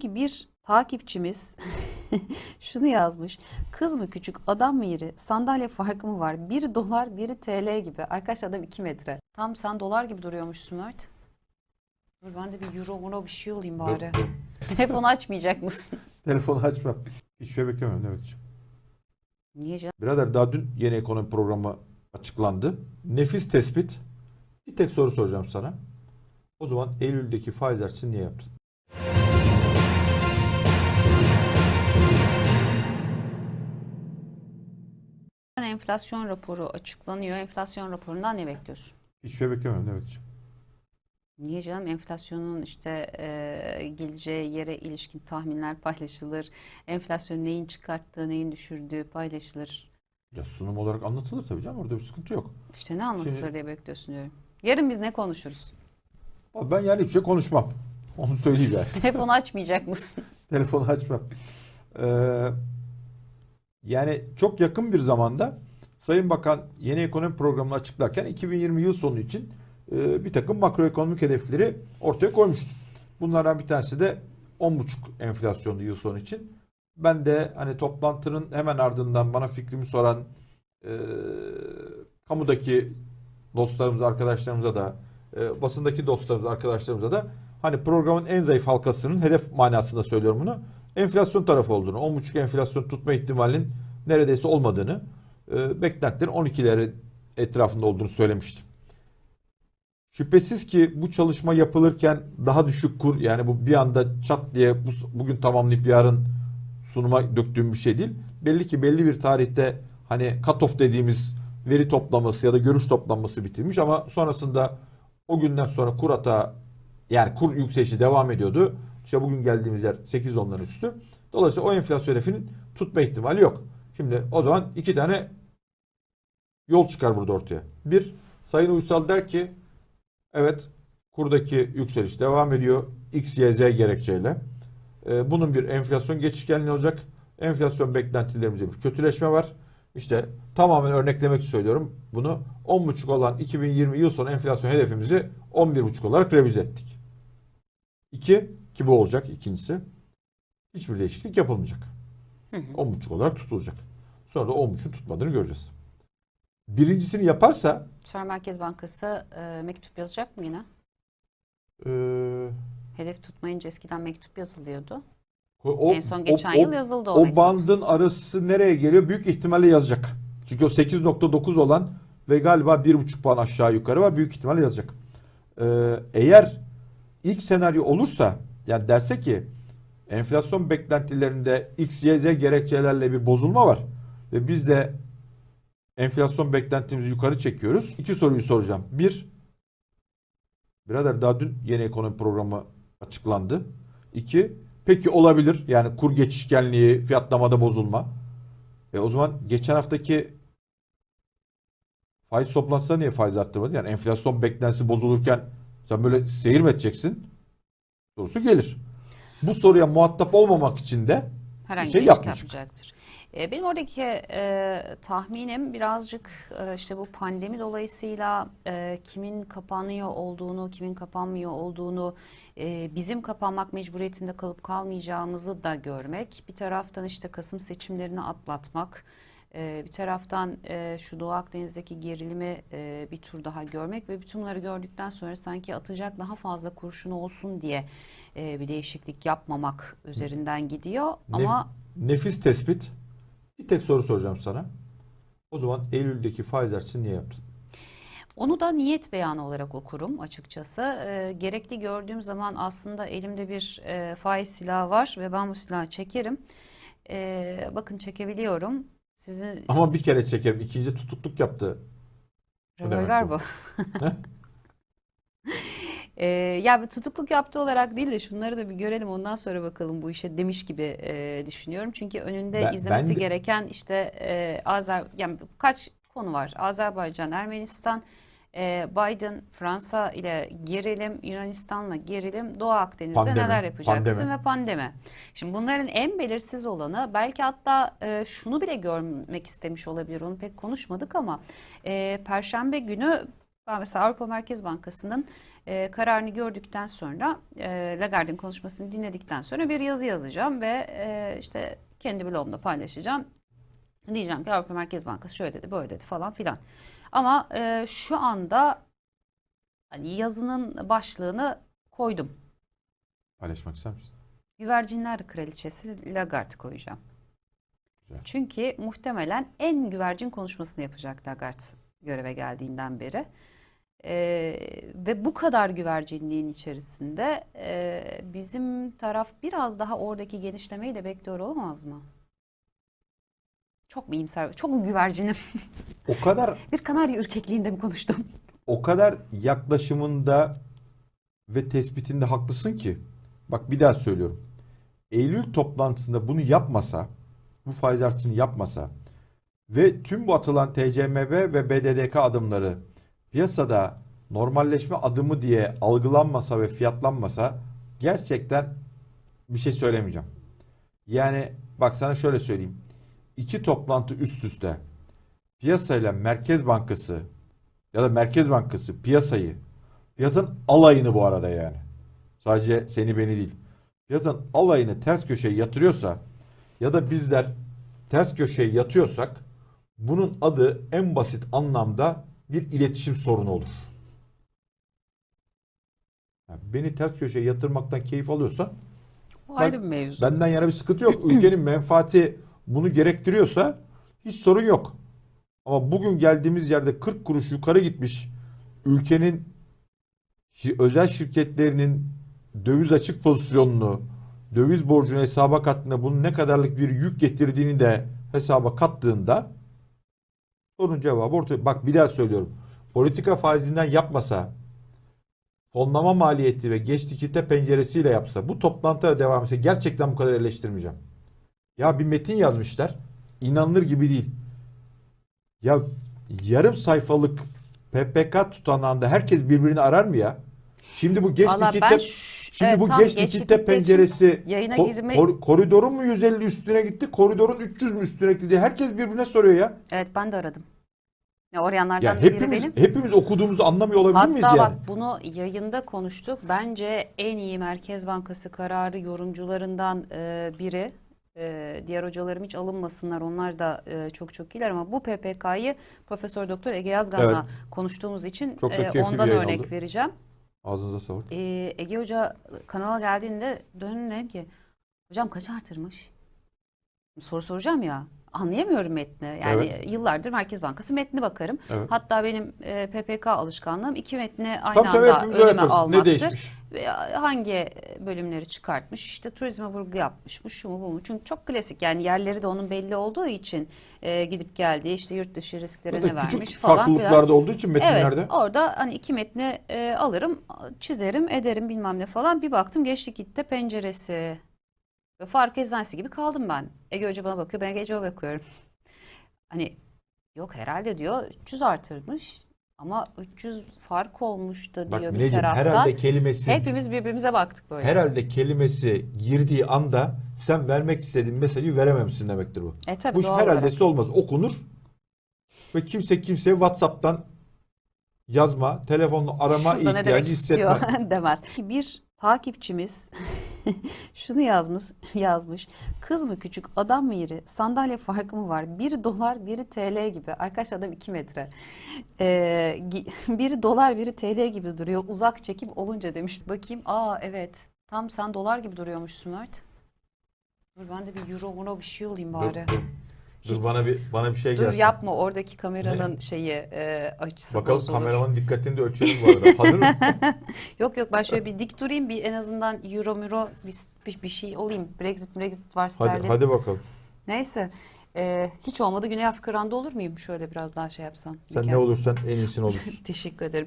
ki bir takipçimiz şunu yazmış. Kız mı küçük, adam mı iri, sandalye farkı mı var? Biri dolar, biri TL gibi. Arkadaş adam 2 metre. Tam sen dolar gibi duruyormuşsun Mert. Dur ben de bir euro, euro bir şey olayım bari. Telefonu açmayacak mısın? Telefonu açmam. Hiçbir şey beklemiyorum Demetciğim. Niye canım? Birader daha dün yeni ekonomi programı açıklandı. Nefis tespit. Bir tek soru soracağım sana. O zaman Eylül'deki faiz artışını niye yaptın? Enflasyon raporu açıklanıyor. Enflasyon raporundan ne bekliyorsun? Hiçbir şey beklemiyorum Demetciğim. Niye canım? Enflasyonun işte e, geleceği yere ilişkin tahminler paylaşılır. Enflasyon neyin çıkarttığı, neyin düşürdüğü paylaşılır. Ya sunum olarak anlatılır tabii canım. Orada bir sıkıntı yok. İşte ne anlatılır Şimdi- diye bekliyorsun diyorum. Yarın biz ne konuşuruz? Ben yani hiçbir şey konuşmam. Onu söyleyeyim yani. Telefonu açmayacak mısın? Telefonu açmam. Ee, yani çok yakın bir zamanda Sayın Bakan yeni ekonomi programını açıklarken 2020 yıl sonu için e, bir takım makroekonomik hedefleri ortaya koymuştu. Bunlardan bir tanesi de 10,5 enflasyonlu yıl sonu için. Ben de hani toplantının hemen ardından bana fikrimi soran e, kamudaki dostlarımıza, arkadaşlarımıza da e, basındaki dostlarımıza, arkadaşlarımıza da hani programın en zayıf halkasının hedef manasında söylüyorum bunu. Enflasyon tarafı olduğunu, 10,5 enflasyon tutma ihtimalinin neredeyse olmadığını, e, beklentilerin 12'leri etrafında olduğunu söylemiştim. Şüphesiz ki bu çalışma yapılırken daha düşük kur yani bu bir anda çat diye bu, bugün tamamlayıp yarın sunuma döktüğüm bir şey değil. Belli ki belli bir tarihte hani cut-off dediğimiz veri toplaması ya da görüş toplanması bitirmiş ama sonrasında o günden sonra kur hata yani kur yükselişi devam ediyordu. İşte bugün geldiğimiz yer 8 onların üstü. Dolayısıyla o enflasyon hedefinin tutma ihtimali yok. Şimdi o zaman iki tane yol çıkar burada ortaya. Bir, Sayın Uysal der ki evet kurdaki yükseliş devam ediyor. X, Y, Z gerekçeyle. Ee, bunun bir enflasyon geçişkenliği olacak. Enflasyon beklentilerimizde bir kötüleşme var. İşte tamamen örneklemek söylüyorum bunu. 10,5 olan 2020 yıl sonu enflasyon hedefimizi 11,5 olarak revize ettik. İki, ki bu olacak ikincisi. Hiçbir değişiklik yapılmayacak. Hı hı. 10,5 olarak tutulacak. Sonra da 10,5'ün tutmadığını göreceğiz. Birincisini yaparsa Sonra Merkez Bankası e, mektup yazacak mı yine? eee, Hedef tutmayınca eskiden mektup yazılıyordu. o, en son geçen o- yıl yazıldı o, o mektup. bandın arası nereye geliyor? Büyük ihtimalle yazacak. Çünkü o 8.9 olan ve galiba 1.5 puan aşağı yukarı var. Büyük ihtimalle yazacak. Ee, eğer ilk senaryo olursa yani derse ki enflasyon beklentilerinde X, Y, Z gerekçelerle bir bozulma var ve biz de enflasyon beklentimizi yukarı çekiyoruz. İki soruyu soracağım. Bir, birader daha dün yeni ekonomi programı açıklandı. İki, peki olabilir yani kur geçişkenliği, fiyatlamada bozulma. E o zaman geçen haftaki faiz toplantısında niye faiz arttırmadı? Yani enflasyon beklentisi bozulurken sen böyle seyir mi edeceksin? Sorusu gelir. Bu soruya muhatap olmamak için de herhangi şey bir değişiklik yapmayacak. yapmayacaktır. E, benim oradaki e, tahminim birazcık e, işte bu pandemi dolayısıyla e, kimin kapanıyor olduğunu, kimin kapanmıyor olduğunu, e, bizim kapanmak mecburiyetinde kalıp kalmayacağımızı da görmek. Bir taraftan işte Kasım seçimlerini atlatmak, e, bir taraftan e, şu Doğu Akdeniz'deki gerilimi e, bir tur daha görmek ve bütün bunları gördükten sonra sanki atacak daha fazla kurşun olsun diye e, bir değişiklik yapmamak üzerinden gidiyor. Nef- Ama nefis tespit. Bir tek soru soracağım sana. O zaman Eylül'deki faiz artışını niye yaptın? Onu da niyet beyanı olarak okurum açıkçası. Ee, gerekli gördüğüm zaman aslında elimde bir e, faiz silahı var ve ben bu silahı çekerim. Ee, bakın çekebiliyorum. Sizin Ama bir kere çekerim. İkinci tutukluk yaptı. ne demek bu? bu. Ee, ya bir tutukluk yaptığı olarak değil de şunları da bir görelim ondan sonra bakalım bu işe demiş gibi e, düşünüyorum. Çünkü önünde Ben- izlemesi ben de- gereken işte e, Azer yani kaç konu var. Azerbaycan, Ermenistan, e, Biden, Fransa ile gerilim, Yunanistan'la gerilim, Doğu Akdeniz'de Pandemi, neler yapacaksın pandemi. ve pandemi. Şimdi bunların en belirsiz olanı belki hatta e, şunu bile görmek istemiş olabilir. Onu pek konuşmadık ama e, Perşembe günü Ben mesela Avrupa Merkez Bankası'nın e, kararını gördükten sonra, e, Lagarde'in konuşmasını dinledikten sonra bir yazı yazacağım ve e, işte kendi blogumda paylaşacağım. Diyeceğim ki Avrupa Merkez Bankası şöyle dedi, böyle dedi falan filan. Ama e, şu anda hani yazının başlığını koydum. Paylaşmak ister misin? Güvercinler Kraliçesi Lagarde koyacağım. Güzel. Çünkü muhtemelen en güvercin konuşmasını yapacak Lagarde göreve geldiğinden beri. Ee, ve bu kadar güvercinliğin içerisinde e, bizim taraf biraz daha oradaki genişlemeyi de bekliyor olamaz mı? Çok mu iyimser, çok mu güvercinim? O kadar Bir kanarya ürkekliğinde mi konuştum? o kadar yaklaşımında ve tespitinde haklısın ki bak bir daha söylüyorum. Eylül toplantısında bunu yapmasa, bu faiz artışını yapmasa ve tüm bu atılan TCMB ve BDDK adımları piyasada normalleşme adımı diye algılanmasa ve fiyatlanmasa gerçekten bir şey söylemeyeceğim. Yani bak sana şöyle söyleyeyim. İki toplantı üst üste piyasayla Merkez Bankası ya da Merkez Bankası piyasayı piyasanın alayını bu arada yani. Sadece seni beni değil. Piyasanın alayını ters köşeye yatırıyorsa ya da bizler ters köşeye yatıyorsak bunun adı en basit anlamda bir iletişim sorunu olur. Yani beni ters köşeye yatırmaktan keyif O ayrı bir mevzu. Benden yana bir sıkıntı yok. Ülkenin menfaati bunu gerektiriyorsa hiç sorun yok. Ama bugün geldiğimiz yerde 40 kuruş yukarı gitmiş ülkenin özel şirketlerinin döviz açık pozisyonunu, döviz borcunu hesaba kattığında bunun ne kadarlık bir yük getirdiğini de hesaba kattığında sorunun cevabı ortaya. Bak bir daha söylüyorum. Politika faizinden yapmasa fonlama maliyeti ve geç likidite penceresiyle yapsa bu toplantıya devam etse gerçekten bu kadar eleştirmeyeceğim. Ya bir metin yazmışlar. İnanılır gibi değil. Ya yarım sayfalık PPK tutanağında herkes birbirini arar mı ya? Şimdi bu geç Valla likitte ben ş- şimdi evet, bu tam geç geç için penceresi yayına ko- girme- kor- koridorun mu 150 üstüne gitti? Koridorun 300 mü üstüne gitti diye herkes birbirine soruyor ya. Evet ben de aradım. Ya orayanlardan Ya da biri hepimiz benim. hepimiz okuduğumuzu anlamıyor olabilir miyiz Hatta yani? bak bunu yayında konuştuk. Bence en iyi Merkez Bankası kararı yorumcularından e, biri. E, diğer hocalarım hiç alınmasınlar. Onlar da e, çok çok iyiler ama bu PPK'yı Profesör Doktor Ege Yazgan'la konuştuğumuz için Çok e, ondan örnek oldu. vereceğim. Ağzınıza sağlık. E, Ege Hoca kanala geldiğinde dönün dedim ki hocam kaç artırmış? Soru soracağım ya. Anlayamıyorum metni. Yani Evet. yıllardır Merkez Bankası metni bakarım. Evet. Hatta benim e, PPK alışkanlığım iki metni aynı tabii anda önüme yapıyoruz. Ne almaktır. değişmiş? Ve hangi bölümleri çıkartmış? İşte turizme vurgu yapmışmış, şu mu bu mu? Çünkü çok klasik yani yerleri de onun belli olduğu için e, gidip geldiği işte yurt dışı risklerine Burada vermiş falan farklılıklarda filan. olduğu için metinlerde. Evet orada hani iki metni e, alırım, çizerim, ederim bilmem ne falan. Bir baktım geçtik gitti penceresi. Ve fark eczanesi gibi kaldım ben. Ege Hoca bana bakıyor, ben Ege Hoca'ya bakıyorum. Hani yok herhalde diyor 300 artırmış. Ama 300 fark olmuş da Bak diyor bir Mineciğim taraftan. herhalde kelimesi Hepimiz birbirimize baktık böyle. herhalde kelimesi girdiği anda sen vermek istediğin mesajı verememişsin demektir bu. E tabii bu doğal olarak. herhaldesi olmaz. Okunur ve kimse kimseye WhatsApp'tan yazma, telefonla arama Şurada ne demek ihtiyacı istiyor hissetme. demez. Bir takipçimiz şunu yazmış, yazmış. Kız mı küçük, adam mı iri, sandalye farkı mı var? Biri dolar, biri TL gibi. Arkadaşlar adam 2 metre. Ee, biri dolar, biri TL gibi duruyor. Uzak çekim olunca demiş. Bakayım, aa evet. Tam sen dolar gibi duruyormuşsun Mert. Dur ben de bir euro, euro bir şey olayım bari. Dur, dur bana bir bana bir şey Dur gelsin. yapma oradaki kameranın şeyi e, açısı Bakalım bozulur. kameramanın dikkatini de ölçelim bu arada. Hazır mı? Yok yok ben şöyle bir dik durayım bir en azından euro muro bir, bir, bir şey olayım. Brexit Brexit var hadi, sterlin. hadi bakalım. Neyse e, hiç olmadı Güney Afrika randı olur muyum? Şöyle biraz daha şey yapsam. Sen ne olursan en iyisin olursun. Teşekkür ederim.